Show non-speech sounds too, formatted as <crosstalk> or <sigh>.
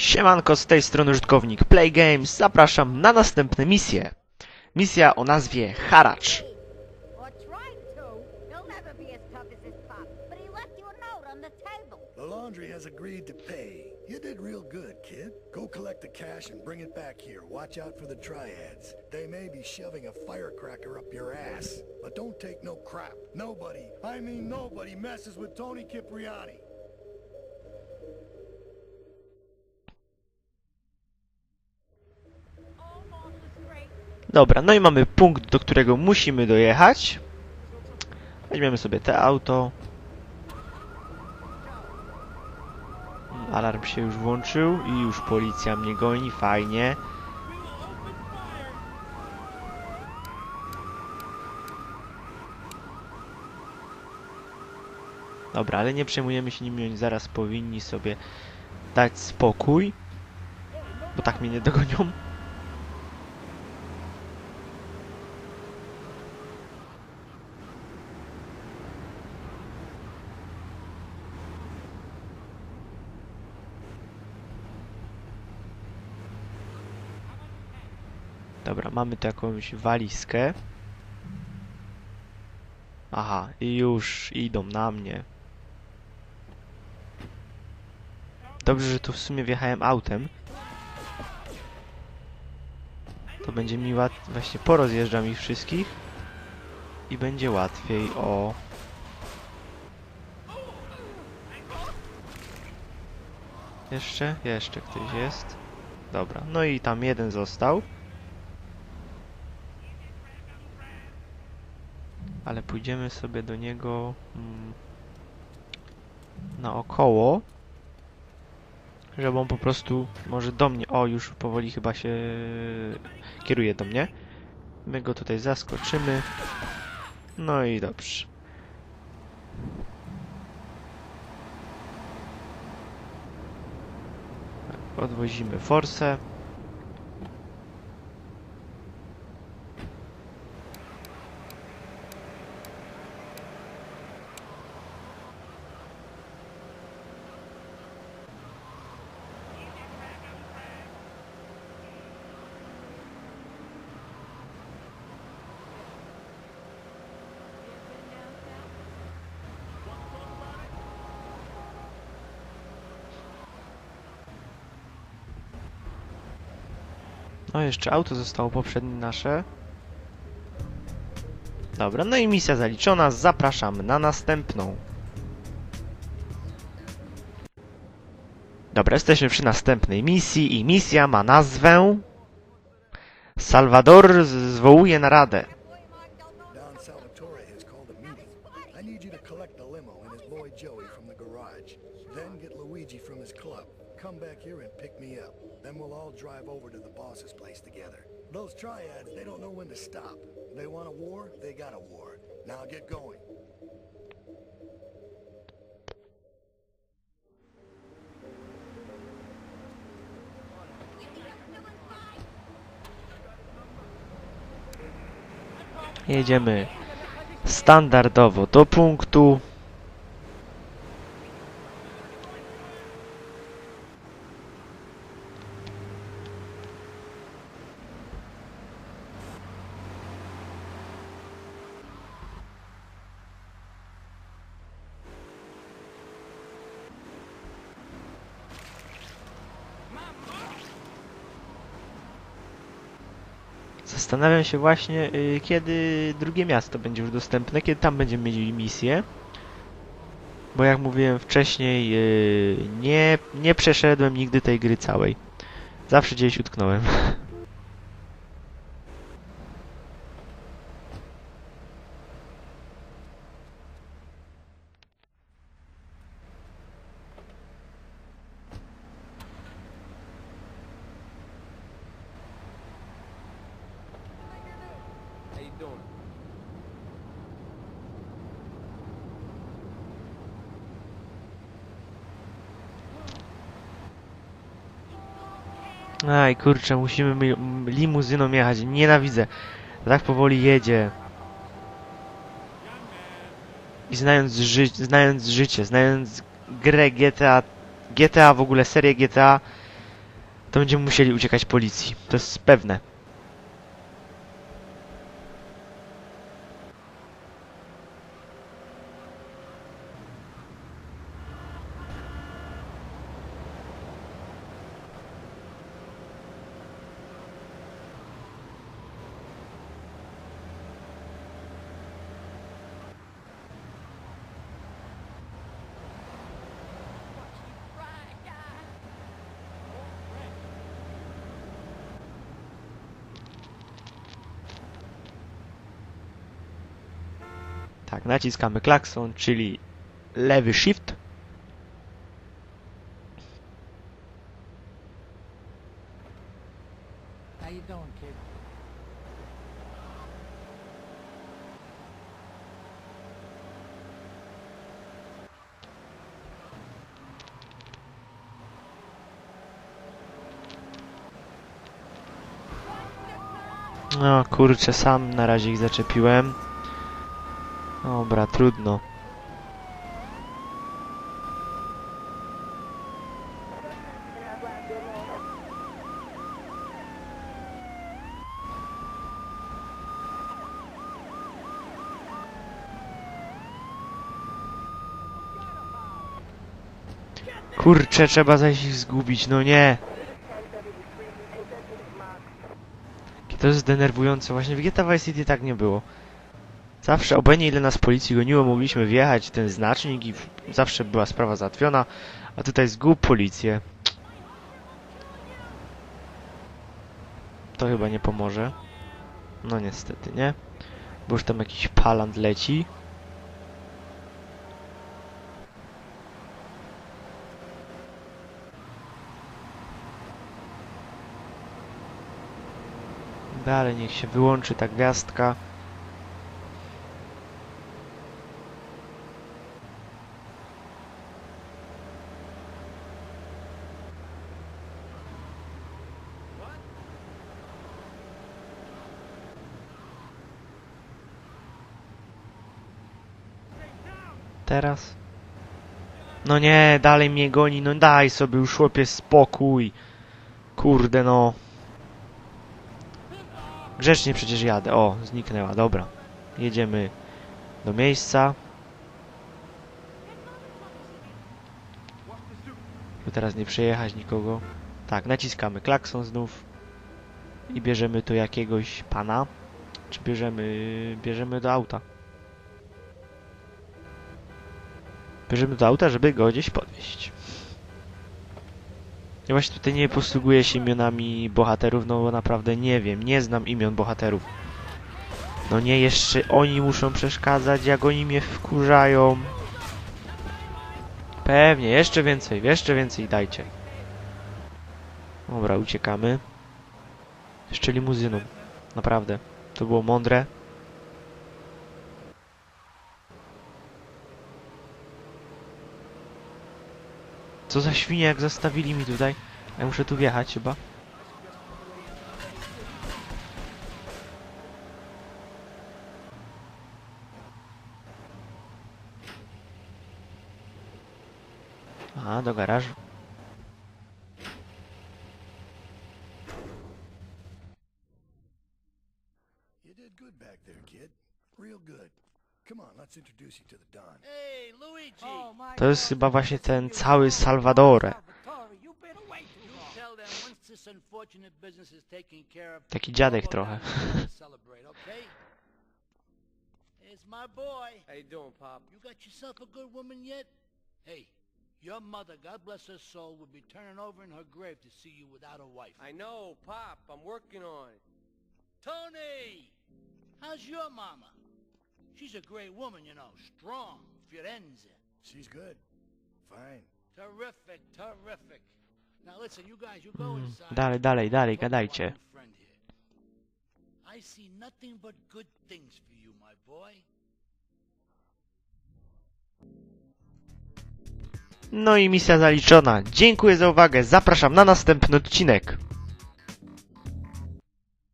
Siemanko, z tej strony użytkownik Play Games. Zapraszam na następne misje. Misja o nazwie Haracz. The laundry has agreed to pay. You did real good, kid. Go collect the cash and bring it back here. Watch out for the triads. They may be shoving a firecracker up your ass. But don't take no crap. Nobody, I mean nobody, messes with Tony Cipriani. Dobra, no i mamy punkt, do którego musimy dojechać. Weźmiemy sobie te auto. Alarm się już włączył i już policja mnie goni, fajnie. Dobra, ale nie przejmujemy się nimi, oni zaraz powinni sobie dać spokój. Bo tak mnie nie dogonią. Dobra, mamy tu jakąś walizkę. Aha, i już idą na mnie. Dobrze, że tu w sumie wjechałem autem. To będzie mi łat... Właśnie porozjeżdżam ich wszystkich. I będzie łatwiej o... Jeszcze? Jeszcze ktoś jest. Dobra, no i tam jeden został. Ale pójdziemy sobie do niego mm, naokoło, żeby on po prostu może do mnie, o już powoli chyba się kieruje do mnie. My go tutaj zaskoczymy. No i dobrze. Odwozimy forsę. No jeszcze auto zostało poprzednie nasze. Dobra, no i misja zaliczona. Zapraszamy na następną. Dobra, jesteśmy przy następnej misji i misja ma nazwę Salvador zwołuje naradę. Don Salvatore has called a meeting. I need you to collect the limo and his boy Joey from the garage. Then get Luigi from his club. Come back here and pick me up. Then we'll all drive over to the boss's place together. Those triads, they don't know when to stop. They want a war, they got a war. Now get going. Jedziemy standardowo do punktu. Zastanawiam się właśnie, y, kiedy drugie miasto będzie już dostępne, kiedy tam będziemy mieli misję. Bo jak mówiłem wcześniej, y, nie, nie przeszedłem nigdy tej gry całej. Zawsze gdzieś utknąłem. <laughs> doing? Aj kurczę, musimy limuzyną jechać. Nienawidzę. Tak powoli jedzie. I znając, ży znając życie, znając grę GTA, GTA w ogóle, serię GTA, to będziemy musieli uciekać policji. To jest pewne. Tak, naciskamy klakson, czyli lewy shift. No kurczę, sam na razie ich zaczepiłem. Dobra, trudno. Kurczę, trzeba zaś ich zgubić, no nie! To jest denerwujące, właśnie w GTA Vice City tak nie było. Zawsze, obojętnie ile nas policji goniło, mogliśmy wjechać ten znacznik i zawsze była sprawa załatwiona, a tutaj zgub policję. To chyba nie pomoże. No niestety, nie? Bo już tam jakiś palant leci. Dalej niech się wyłączy ta gwiazdka. Teraz? No nie, dalej mnie goni, no daj sobie już chłopie spokój. Kurde no. Grzecznie przecież jadę. O, zniknęła, dobra. Jedziemy do miejsca. By teraz nie przejechać nikogo. Tak, naciskamy klakson znów. I bierzemy tu jakiegoś pana. Czy bierzemy... bierzemy do auta. Bierzemy do auta, żeby go gdzieś podwieźć. Ja właśnie tutaj nie posługuję się imionami bohaterów, no bo naprawdę nie wiem, nie znam imion bohaterów. No nie, jeszcze oni muszą przeszkadzać, jak oni mnie wkurzają. Pewnie, jeszcze więcej, jeszcze więcej dajcie. Dobra, uciekamy. Jeszcze limuzyną. Naprawdę. To było mądre. Co za świnie, jak zostawili mi tutaj. Ja muszę tu wjechać chyba. Aha, do garażu. You did good back there, kid. Real good. Come on, let's introduce you to the Don. Hey, Luigi! Oh, my To jest God, chyba właśnie ten cały Salvadore. Salvatore, you've been away too long. Tell them once this unfortunate business is taken care of. Taki dziadek trochę. down and <laughs> celebrate, okay? It's my boy. How you doing, Pop? You got yourself a good woman yet? Hey, your mother, God bless her soul, would be turning over in her grave to see you without a wife. I know, Pop. I'm working on it. Tony! How's your mama? She's a great woman, you know, strong, Firenze. She's good. Fine. Terrific, terrific. Now listen, you guys, you go Mm, inside. Dalej, dalej, dalej, gadajcie. I see nothing but good things for you, my boy. No i misja zaliczona. Dziękuję za uwagę. Zapraszam na następny odcinek.